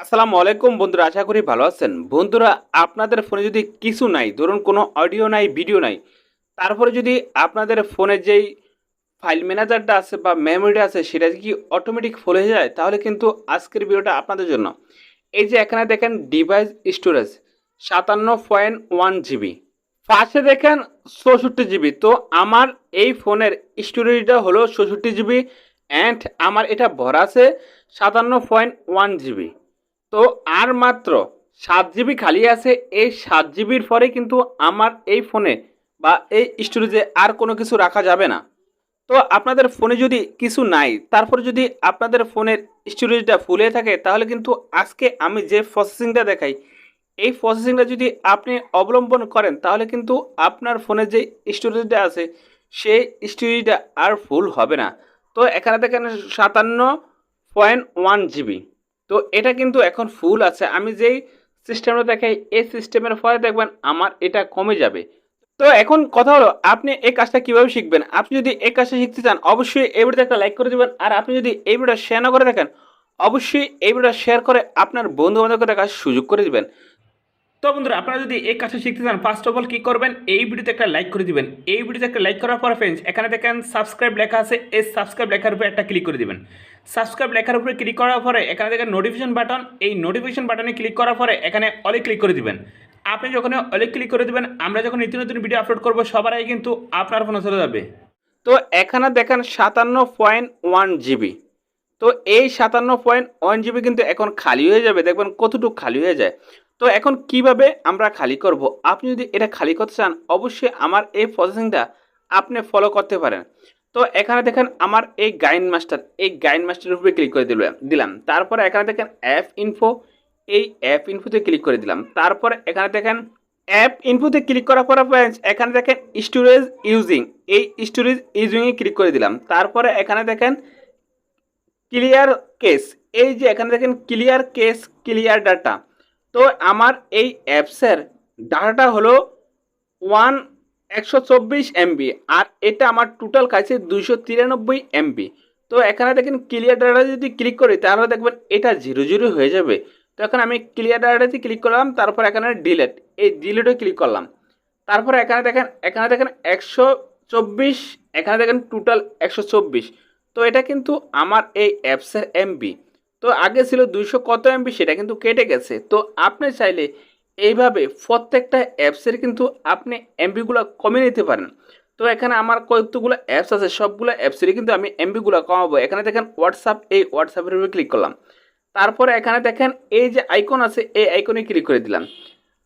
আসসালামু আলাইকুম বন্ধুরা, আশা করি ভালো আছেন। বন্ধুরা, আপনাদের ফোনে যদি কিছু নাই, ধরুন কোনো অডিও নাই, ভিডিও নাই, তারপরে যদি আপনাদের ফোনে যেই ফাইল ম্যানেজারটা আছে বা মেমোরিটা আছে, সেটা কি অটোমেটিক ফুল হয়ে যায়? তাহলে কিন্তু আজকের ভিডিওটা আপনাদের জন্য। এই যে এখানে দেখেন ডিভাইস স্টোরেজ সাতান্ন পয়েন্ট ওয়ান জিবি। পাশে দেখেন, চৌষট্টি জিবি। তো আমার এই ফোনের স্টোরেজটা হলো চৌষট্টি জিবি অ্যান্ড আমার এটা ভরা আছে সাতান্ন পয়েন্ট ওয়ান জিবি। তো আর মাত্র সাত জিবি খালি আছে, এই সাত জিবির পরে কিন্তু আমার এই ফোনে বা এই স্টোরেজে আর কোনো কিছু রাখা যাবে না। তো আপনাদের ফোনে যদি কিছু নাই, তারপর যদি আপনাদের ফোনের স্টোরেজটা ফুলে থাকে, তাহলে কিন্তু আজকে আমি যে প্রসেসিংটা দেখাই, এই প্রসেসিংটা যদি আপনি অবলম্বন করেন, তাহলে কিন্তু আপনার ফোনে যে স্টোরেজটা আছে, সেই স্টোরেজটা আর ফুল হবে না। তো এখানে দেখেন সাতান্ন পয়েন্ট ওয়ান জিবি। তো এটা কিন্তু এখন ফুল আছে। আমি যেই সিস্টেমটা দেখাই, এই সিস্টেমের ফলে দেখবেন আমার এটা কমে যাবে। তো এখন কথা হলো, আপনি এই কাজটা কীভাবে শিখবেন? আপনি যদি এই কাজটা শিখতে চান, অবশ্যই এই ভিডিওতে একটা লাইক করে দেবেন। আর আপনি যদি এই ভিডিওটা শেয়ার না করে দেখেন অবশ্যই এই ভিডিওটা শেয়ার করে আপনার বন্ধু বান্ধবকে দেখার সুযোগ করে দিবেন। তো বন্ধুরা, আপনারা যদি এই কাজটা শিখতে চান ফার্স্ট অফ অল কী করবেন? এই ভিডিওতে একটা লাইক করে দিবেন। এই ভিডিওতে একটা লাইক করার পর ফ্রেন্ডস এখানে দেখেন সাবস্ক্রাইব লেখা আছে। এই সাবস্ক্রাইব লেখার উপরে একটা ক্লিক করে দিবেন। সাবস্ক্রাইব লেখার উপরে ক্লিক করার পরে এখানে দেখেন নোটিফিকেশন বাটন এই নোটিফিকেশন বাটনে ক্লিক করার পরে এখানে অলে ক্লিক করে দিবেন। আপনি যখন অলে ক্লিক করে দিবেন, আমরা যখন নিত্য নতুন ভিডিও আপলোড করব, সবার আগে কিন্তু আপনার ফোনে চলে যাবে। তো এখানে দেখেন সাতান্ন পয়েন্ট ওয়ান জিবি তো এই সাতান্ন পয়েন্ট ওয়ান জিবি কিন্তু এখন খালি হয়ে যাবে। দেখবেন কতটুকু খালি হয়ে যায়। তো এখন কীভাবে আমরা খালি করব? আপনি যদি এটা খালি করতে চান অবশ্যই আমার এই প্রসেসিংটা আপনি ফলো করতে পারেন। তো এখানে দেখেন আমার এই গাইন মাস্টার এই গাইন মাস্টারের উপরে ক্লিক করে দিলাম দিলাম। তারপরে এখানে দেখেন অ্যাপ ইনফো এই অ্যাপ ইনফোতে ক্লিক করে দিলাম। তারপরে এখানে দেখেন অ্যাপ ইনফোতে ক্লিক করার পরে friends, এখানে দেখেন স্টোরেজ ইউজিং এই স্টোরেজ ইউজিংয়ে ক্লিক করে দিলাম। তারপরে এখানে দেখেন ক্লিয়ার কেস এই যে এখানে দেখেন ক্লিয়ার কেস ক্লিয়ার ডাটা তো আমার এই অ্যাপসের ডাটাটা হলো ওয়ান একশো চব্বিশ এমবি আর এটা আমার টোটাল কাছে দুইশো তিরানব্বই এমবি। তো এখানে দেখেন ক্লিয়ার ডাটা যদি ক্লিক করি, তাহলে দেখবেন এটা জিরো জিরো হয়ে যাবে। তো এখন আমি ক্লিয়ার ডাটাতে ক্লিক করলাম, তারপর এখানে ডিলেট। এই ডিলেটে ক্লিক করলাম। তারপরে এখানে দেখেন এখানে দেখেন একশো চব্বিশ, এখানে দেখেন টোটাল একশো চব্বিশ। তো এটা কিন্তু আমার এই অ্যাপসের এমবি। তো আগে ছিল দুইশো কত এমবি সেটা কিন্তু কেটে গেছে। তো আপনি চাইলে এইভাবে প্রত্যেকটা অ্যাপসের কিন্তু আপনি এমবিগুলো কমিয়ে নিতে পারেন। তো এখানে আমার কতগুলো অ্যাপস আছে, সবগুলো অ্যাপসেরই কিন্তু আমি এমবিগুলো কমাবো। এখানে দেখেন হোয়াটসঅ্যাপ এই হোয়াটসঅ্যাপের উপরে ক্লিক করলাম। তারপরে এখানে দেখেন এই যে আইকন আছে, এই আইকনে ক্লিক করে দিলাম।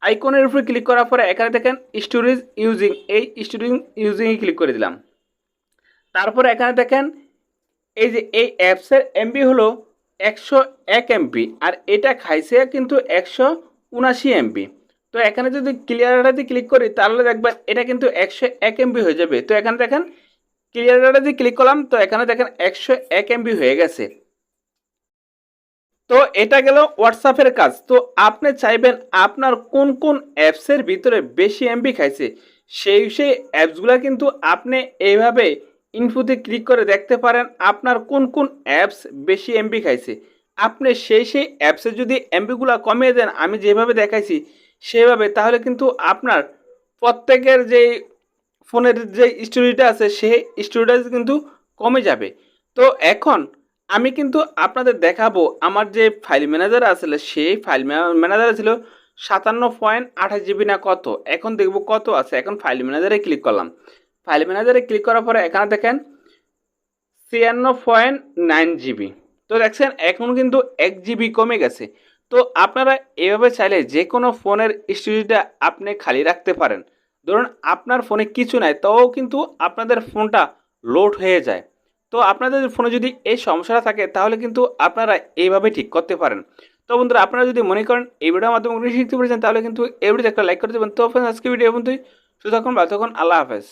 আইকনের উপরে ক্লিক করার পরে এখানে দেখেন স্টোরেজ ইউজিং এই স্টোরেজ ইউজিংয়ে ক্লিক করে দিলাম। তারপরে এখানে দেখেন এই যে এই অ্যাপসের এমবি হলো একশো এক এমবি আর এটা খাইছে কিন্তু একশো উনাশি এমবি তো এখানে যদি ক্লিয়ার ডাটাতে ক্লিক করি, তাহলে দেখবেন এটা কিন্তু একশো এক এমবি হয়ে যাবে। তো এখানে দেখেন ক্লিয়ার ডাটাতে ক্লিক করলাম, তো এখানে দেখেন একশো এক এমবি হয়ে গেছে। তো এটা গেল হোয়াটসঅ্যাপের কাজ। তো আপনি চাইবেন আপনার কোন কোন অ্যাপসের ভিতরে বেশি এমবি খাইছে? সেই সেই অ্যাপসগুলো কিন্তু আপনি এইভাবে ইনফোতে ক্লিক করে দেখতে পারেন আপনার কোন কোন অ্যাপস বেশি এমবি খাইছে। আপনি সেই সেই অ্যাপসে যদি এমবিগুলো কমিয়ে দেন, আমি যেভাবে দেখাইছি সেভাবে, তাহলে কিন্তু আপনার প্রত্যেকের যে ফোনের যে স্টোরেজটা আছে, সেই স্টোরেজ কিন্তু কমে যাবে। তো এখন আমি কিন্তু আপনাদের দেখাবো, আমার যে ফাইল ম্যানেজার আসলে সেই ফাইল ম্যানেজার ছিল সাতান্ন পয়েন্ট আঠাশ জিবি না কত? এখন দেখব কত আছে। এখন ফাইল ম্যানেজারে ক্লিক করলাম। ফাইল ম্যানেজারে ক্লিক করার পরে এখানে দেখেন ছিয়ান্ন পয়েন্ট নাইন জিবি। তো দেখছেন, এখন কিন্তু এক জিবি কমে গেছে। তো আপনারা এভাবে চাইলে যে কোনো ফোনের স্টোরেজটা আপনি খালি রাখতে পারেন। ধরুন, আপনার ফোনে কিছু নাই, তাও কিন্তু আপনাদের ফোনটা লোড হয়ে যায়। তো আপনাদের ফোনে যদি এই সমস্যাটা থাকে, তাহলে কিন্তু আপনারা এইভাবে ঠিক করতে পারেন। তো বন্ধুরা, আপনারা যদি মনে করেন এই ভিডিওর মাধ্যমে শিখতে পেরেছেন, তাহলে কিন্তু এই ভিডিওতে একটা লাইক করে দেবেন। তো আজকে ভিডিও বন্ধুই শুধু তখন ভালো থাকুন, আল্লাহ হাফেজ।